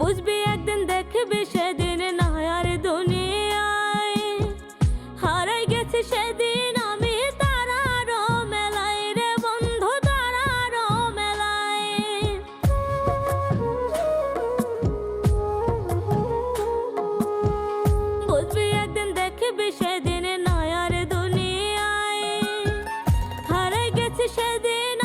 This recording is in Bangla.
বুঝবি, একদিন দেখবি সেদিন নয়ার দুনিয়ায়। হারাই গেছে সেদিন আমি তারার মেলায় রে বন্ধু তারার মেলায়। বুঝবি, একদিন দেখবি সেদিন নয়ার দুনিয়ায়। হারাই গেছে সেদিন